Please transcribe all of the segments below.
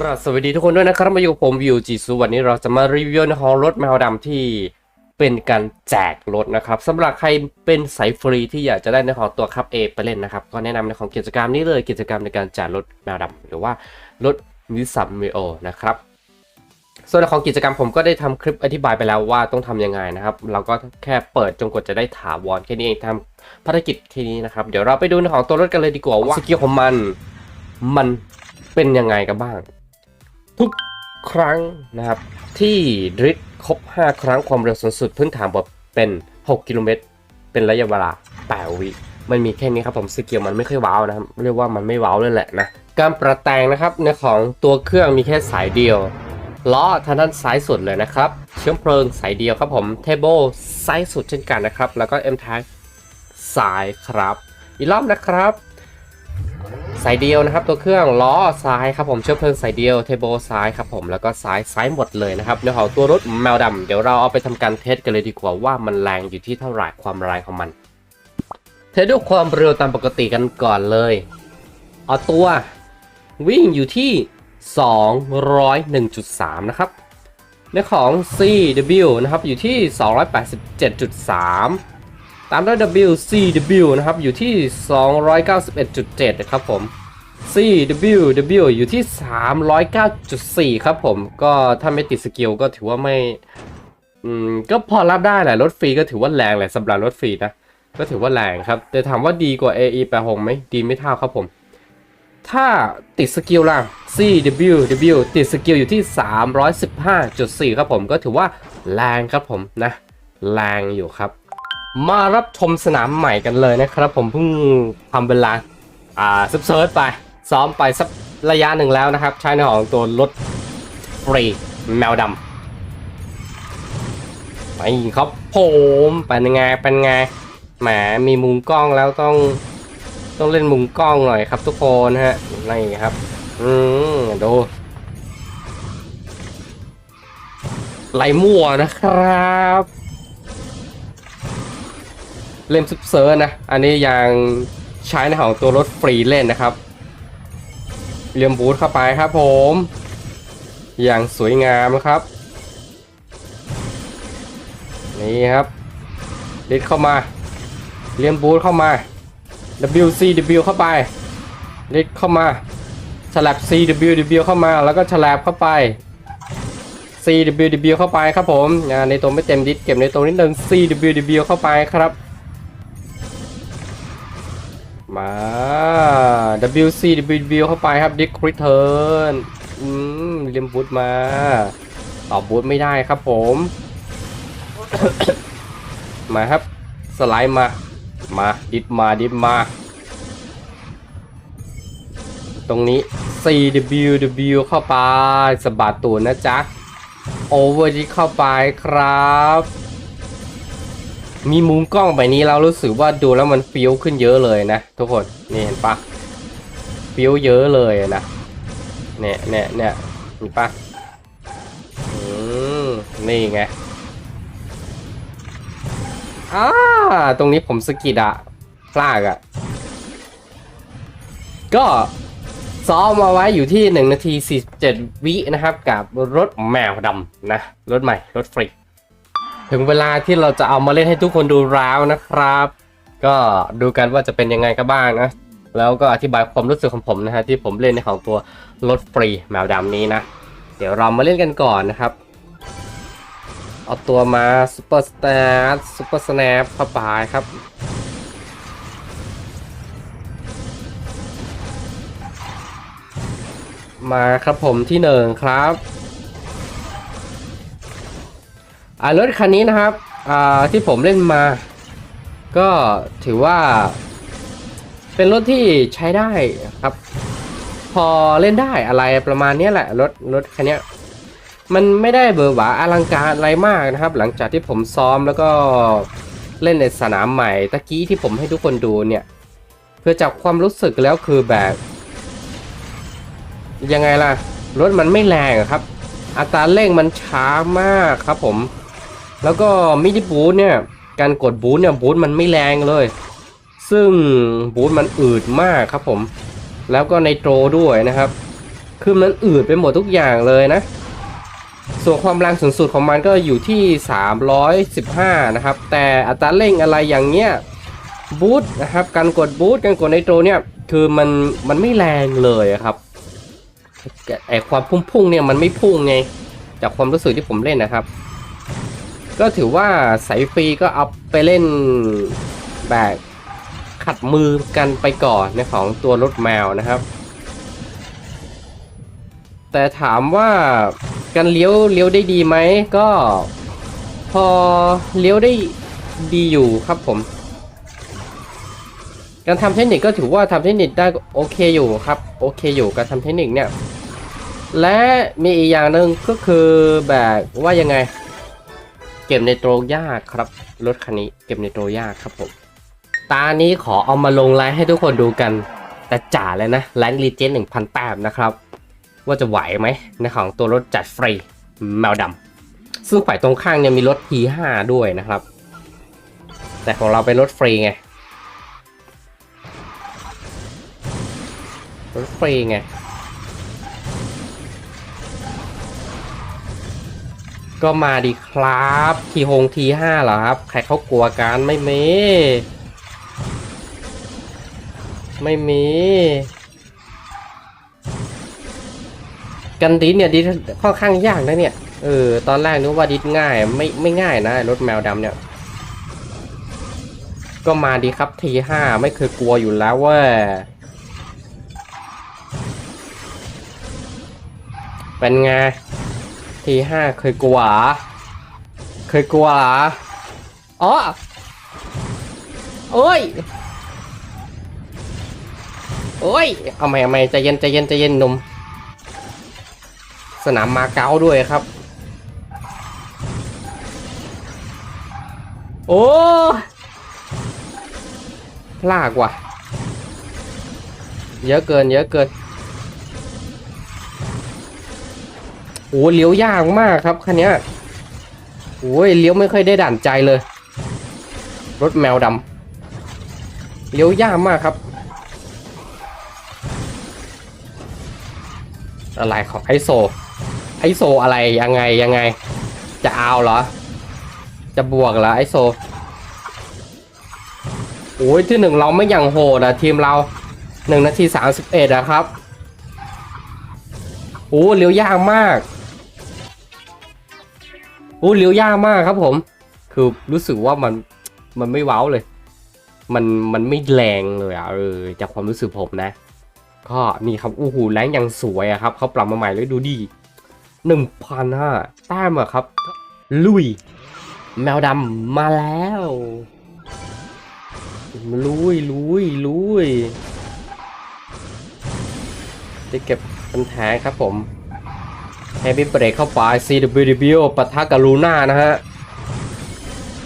ครับสวัสดีทุกคนด้วยนะครับมาอยู่กับผมวิวจีสุวันนี้เราจะมารีวิวในของรถแมวดำที่เป็นการแจกรถนะครับสำหรับใครเป็นสายฟรีที่อยากจะได้ในของตัวคับเอไปเล่นนะครับ ก็แนะนำในของกิจกรรมนี้เลยกิจกรรมในการแจกรถแมวดำหรือว่ารถนิสสันเมโอนะครับส่วนของกิจกรรมผมก็ได้ทำคลิปอธิบายไปแล้วว่าต้องทำยังไงนะครับ เราก็แค่เปิดจนกว่าจะได้ถาวรแค่นี้เองทำภารกิจแค่นี้นะครับ เดี๋ยวเราไปดูในของตัวรถกันเลยดีกว่าว่าสกิลของมันมันเป็นยังไงกันบ้าง ทุกครั้งนะครับ ที่ดริฟต์ครบ 5 ครั้งความเร็วสูงสุดพื้นฐานบทเป็น 6 กิโลเมตร เป็นระยะเวลา 8 วิมันมีแค่นี้ครับผมสกิลมันไม่ค่อยว้าวนะครับ เรียกว่ามันไม่ว้าวเลยแหละนะ การประแตงนะครับในของตัวเครื่องมีแค่สายเดียวล้อทางด้านซ้ายสุดเลยนะครับ เชื้อเพลิงสายเดียวครับผมเทเบิลซ้ายสุดเช่นกันนะครับ แล้วก็ M tag ซ้ายครับ อีกรอบนะครับ สายเดียวนะครับ ตัวเครื่องล้อซ้ายครับผมเชื้อเพลิงสายเดียวเทเบิลซ้ายครับผมแล้วก็ซ้ายซ้ายหมดเลยนะครับเดี๋ยวของตัวรถแมวดำเดี๋ยวเราเอาไปทำการเทสกันเลยดีกว่าว่ามันแรงอยู่ที่เท่าไหร่ความแรงของมัน เทสด้วยความเร็วตามปกติกันก่อนเลยเอาตัววิ่งอยู่ที่ 201.3 นะครับในของ CW นะครับอยู่ที่ 287.3 ตามด้วย WCW นะครับ อยู่ที่ 291.7 นะครับผม CWW อยู่ที่ 309.4 ครับผม ก็ถ้าไม่ติดสกิลก็ถือว่าไม่ อืม ก็พอรับได้แหละ รถฟรีก็ถือว่าแรงแหละสำหรับรถฟรีนะ ก็ถือว่าแรงครับ แต่ถามว่าดีกว่า AE 86ไหม ดีไม่เท่าครับผม ถ้าติดสกิลล่ะ CWW ติดสกิลอยู่ที่ 315.4 ครับผม ก็ถือว่าแรงครับผมนะ แรงอยู่ครับ มารับชมสนามใหม่กันเลยนะครับ ผมเพิ่งทำเวลาอ่าซับเซิร์ชไป ซ้อมไปสักระยะหนึ่งแล้วนะครับ ใช้ในของตัวรถฟรีแมวดำไปครับผมเป็นไงเป็นไงแหมมีมุมกล้องแล้วต้องต้องเล่นมุมกล้องหน่อยครับทุกคนฮะนี่ครับ อืมดูไหลมั่วนะครับ เล่นซุปเซอร์นะ อันนี้ยังใช้ในของตัวรถฟรีเล่นนะครับเรียมบูทเข้าไปครับผม อย่างสวยงามนะครับ นี่ครับลิดเข้ามาเรียมบูทเข้ามา WCW เข้าไปลิดเข้ามาฉลับ CWW เข้ามาแล้วก็ฉลับเข้าไป CWW เข้าไปครับผมในตัวไม่เต็มดิสเก็บในตัวนิดนึง CWW เข้าไปครับ มา WCWW เข้าไปครับ Dick Return อืมเรียมบูทมาต่อบูทไม่ได้ครับผม มาครับ สไลด์มา มา ดิฟมา ดิฟมา ตรงนี้ CWW เข้าไปสะบัดตูนนะจ๊ะ โอเวอร์ดิเข้าไปครับ มีมุมกล้องแบบนี้เรารู้สึกว่าดูแล้วมันฟิวขึ้นเยอะเลยนะ ทุกคนนี่เห็นปะฟิวเยอะเลยนะเนี่ยเนี่ยเนี่ยเห็นปะอืมนี่ไงอ่าตรงนี้ผมสกิดอะพลาดอะก็ซ้อมมาไว้อยู่ที่ 1 นาที 47 วินะครับ กับรถแมวดำนะ รถใหม่ รถฟรี ถึงเวลาที่เราจะเอามาเล่นให้ทุกคนดูแล้วนะครับ ก็ดูกันว่าจะเป็นยังไงกันบ้างนะ แล้วก็อธิบายความรู้สึกของผมนะฮะที่ผมเล่นในของตัวรถฟรีแมวดำนี้นะ เดี๋ยวเรามาเล่นกันก่อนนะครับเอาตัวมาซูเปอร์สตาร์ซูเปอร์สแนปเข้าไปครับ มาครับผมที่หนึ่งครับ อ่ารถคันนี้นะครับอ่าที่ผมเล่นมา ก็ถือว่า เป็นรถที่ใช้ได้ครับ พอเล่นได้อะไรประมาณนี้แหละรถรถคันนี้มันไม่ได้เบอร์หวาอลังการอะไรมากนะครับ หลังจากที่ผมซ้อมแล้วก็เล่นในสนามใหม่ตะกี้ที่ผมให้ทุกคนดูเนี่ยเพื่อจากความรู้สึกแล้วคือแบบ ยังไงล่ะ รถมันไม่แรงครับ อัตราเร่งมันช้ามากครับผม แล้วก็มินิบูทเนี่ย การกดบูทเนี่ยบูทมันไม่แรงเลย ซึ่งบูทมันอืดมากครับผม แล้วก็ในโตรด้วยนะครับ คือมันอืดไปหมดทุกอย่างเลยนะ ส่วนความแรงสูงสุดของมันก็อยู่ที่ 315 นะครับ แต่อัตราเร่งอะไรอย่างเงี้ยบูทนะครับ การกดบูทการกดไนโตรเนี่ย คือมันมันไม่แรงเลยครับไอความพุ่งๆเนี่ยมันไม่พุ่งไง จากความรู้สึกที่ผมเล่นนะครับ ก็ถือว่าสายฟรีก็เอาไปเล่นแบบขัดมือกันไปก่อนในของตัวรถแมวนะครับ แต่ถามว่าการเลี้ยวเลี้ยวได้ดีไหมก็พอเลี้ยวได้ดีอยู่ครับผม การทำเทคนิคก็ถือว่าทำเทคนิคได้โอเคอยู่ครับ โอเคอยู่การทำเทคนิคเนี่ย และมีอีกอย่างหนึ่งก็คือแบบว่ายังไง เก็บในโตรยากครับ รถคันนี้เก็บในโตรยากครับผม ตานี้ขอเอามาลงไลน์ให้ทุกคนดูกัน แต่จ่าเลยนะแรงรีเจนหนึ่งพันแต้มนะครับ ว่าจะไหวไหมในของตัวรถจัดฟรีแมวดำซึ่งฝ่ายตรงข้างเนี่ยมีรถ T5 ด้วยนะครับ แต่ของเราเป็นรถฟรีไงรถฟรีไง ก็มาดีครับทีหงทีห้าเหรอครับ ใครเขากลัวกันไม่มี ไม่มี กันดิสเนี่ยดิสค่อนข้างยากนะเนี่ย เออ ตอนแรกนึกว่าดิสง่าย ไม่ไม่ง่ายนะรถแมวดำเนี่ย ก็มาดีครับทีห้าไม่เคยกลัวอยู่แล้วเว่าเป็นไง ทีห้าเคยกลัวเคยกลัวหรออ๋อโอ้ยโอ้ย เอาใหม่เอาใหม่ใจเย็นใจเย็นใจเย็นหนุ่ม สนามมาเก๊าด้วยครับ โอ้ลากว่ะ เยอะเกิน เยอะเกิน โอ้เลี้ยวยากมากครับคันนี้โอ้ยเลี้ยวไม่ค่อยได้ด่านใจเลย รถแมวดำเลี้ยวยากมากครับ อะไรของไอโซ ไอโซอะไรยังไงยังไง จะเอาเหรอ จะบวกเหรอไอโซโอ้ยที่หนึ่งเราไม่อย่างโหดอะทีมเราหนึ่งนาทีสามสิบเอ็ดอะครับโอ้เลี้ยวยากมาก โอ้เลี้ยวยากมากครับผม คือรู้สึกว่ามันมันไม่เว้าเลย มันมันไม่แรงเลยอะเออจากความรู้สึกผมนะ ก็นี่ครับอู้หูแรงยังสวยอะครับเขาปรับมาใหม่เลยดูดีหนึ่งพันห้าแต้มอะครับ ลุย แมวดำมาแล้วลุยลุยลุยจะเก็บเป็นแท้ครับผม แฮปปี้เบรกเข้าไป CWW ปะทะกับลูน่านะฮะ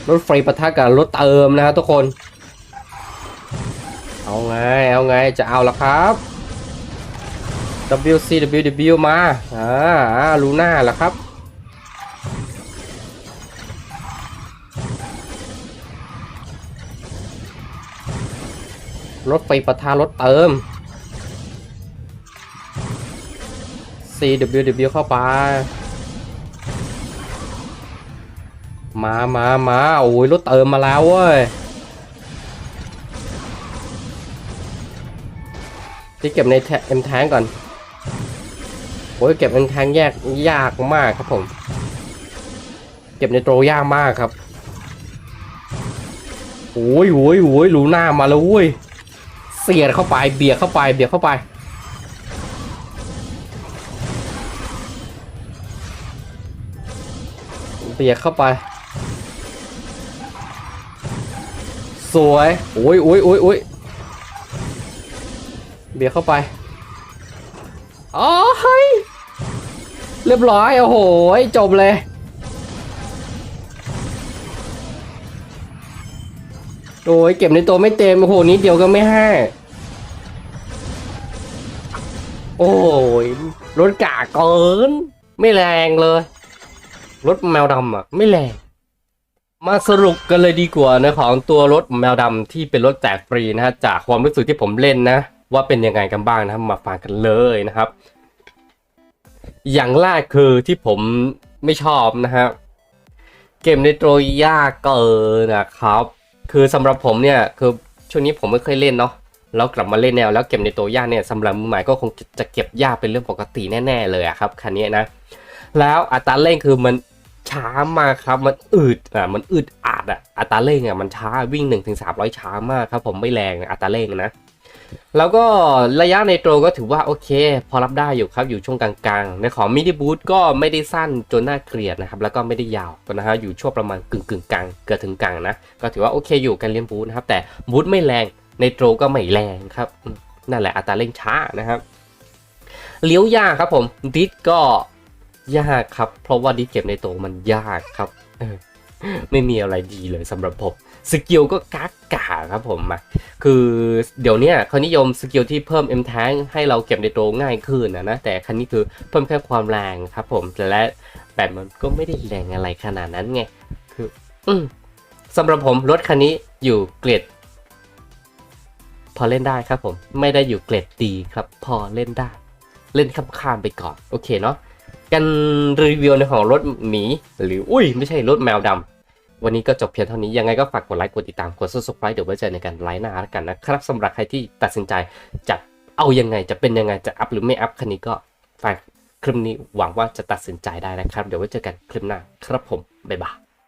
รถไฟปะทะกับรถเติมนะฮะทุกคน เอาไง เอาไง จะเอาละครับ WCWW มาอ่าอ่าลูน่าละครับรถไฟปะทะรถเติม CWW เข้าไป มามามาโอ้ยรถเติมมาแล้วเว้ยที่เก็บในเอ็มแทงก่อนโอ้ยเก็บเอ็มแทงแยกยากมากครับผม เก็บในโตรยากมากครับโอ้ยโอ้ยโอ้ยหลูหน้ามาแล้วเว้ยเสียดเข้าไปเบียดเข้าไปเบียดเข้าไป เบียดเข้าไป สวยโอ้ยโอ้ยโอ้ยโอ้ยเบียดเข้าไปอ๋อเฮ้ยเรียบร้อยโอ้โหจบเลยโอ้ยเก็บในตัวไม่เต็มโอ้โหนิดเดียวก็ไม่ให้โอ้ยรถกาเกิน ไม่แรงเลย รถแมวดำอะ ไม่แรง มาสรุปกันเลยดีกว่านะของตัวรถแมวดำที่เป็นรถแจกฟรีนะฮะจากความรู้สึกที่ผมเล่นนะ ว่าเป็นยังไงกันบ้างนะครับมาฟังกันเลยนะครับ อย่างแรกคือที่ผมไม่ชอบนะฮะเกมในโตรยากเกินนะครับ คือสำหรับผมเนี่ยคือช่วงนี้ผมไม่เคยเล่นเนาะแล้วกลับมาเล่นแนวแล้วเก็บในตัวยากเนี่ยสำหรับมือใหม่ก็คงจะเก็บยากเป็นเรื่องปกติแน่ ๆ เลยครับคันนี้นะ แล้วอัตราเร่งคือมัน ช้ามากครับ มันอืดอะมันอืดอาดอะอัตราเร่งอะมันช้าวิ่ง1นถึงสามช้ามากครับ ผมไม่แรงอัตราเร่งนะ แล้วก็ระยะในโตรก็ถือว่าโอเค พอรับได้อยู่ครับอยู่ช่วงกลางๆ ในของมิ d ิบูทก็ไม่ได้สั้นจนน่าเกลียดนะครับ แล้วก็ไม่ได้ยาวนะฮะอยู่ช่วงประมาณกึ่งกึ่งๆกลางเกือบถึงกลางนะก็ถือว่าโอเคอยู่กันเลี้ยงบูทนะครับแต่บูทไม่แรงในโตรก็ไม่แรงครับนั่นแหละอัตราเร่งช้านะครับเลี้ยวยากครับผมดิสก็ ยากครับ เพราะว่าดิสเก็บในโตมันยากครับไม่มีอะไรดีเลยสำหรับผมสกิลก็กากกาครับผมมาคือเดี๋ยวนี้เขานิยมสกิลที่เพิ่ม M tank ให้เราเก็บในโตง่ายขึ้นนะนะแต่คันนี้คือเพิ่มแค่ความแรงครับผมแต่และแบบมันก็ไม่ได้แรงอะไรขนาดนั้นไงคืออืสำหรับผมรถคันนี้อยู่เกรดพอเล่นได้ครับผมไม่ได้อยู่เกรดดีครับ พอเล่นได้ เล่นข้ามๆไปก่อน โอเคเนาะ กันรีวิวในของรถหมี หรืออุ้ยไม่ใช่รถแมวดำวันนี้ก็จบเพียงเท่านี้ยังไงก็ฝากกดไลค์กดติดตามกดซับสไครต์เดี๋ยวไว้เจอในการไลฟ์หน้าแล้วกันนะครับสำหรับใครที่ตัดสินใจจะเอายังไงจะเป็นยังไงจะอัพหรือไม่อัพคันนี้ก็ฝากคลิปนี้หวังว่าจะตัดสินใจได้นะครับ เดี๋ยวไว้เจอกันคลิปหน้าครับผมบ๊ายบาย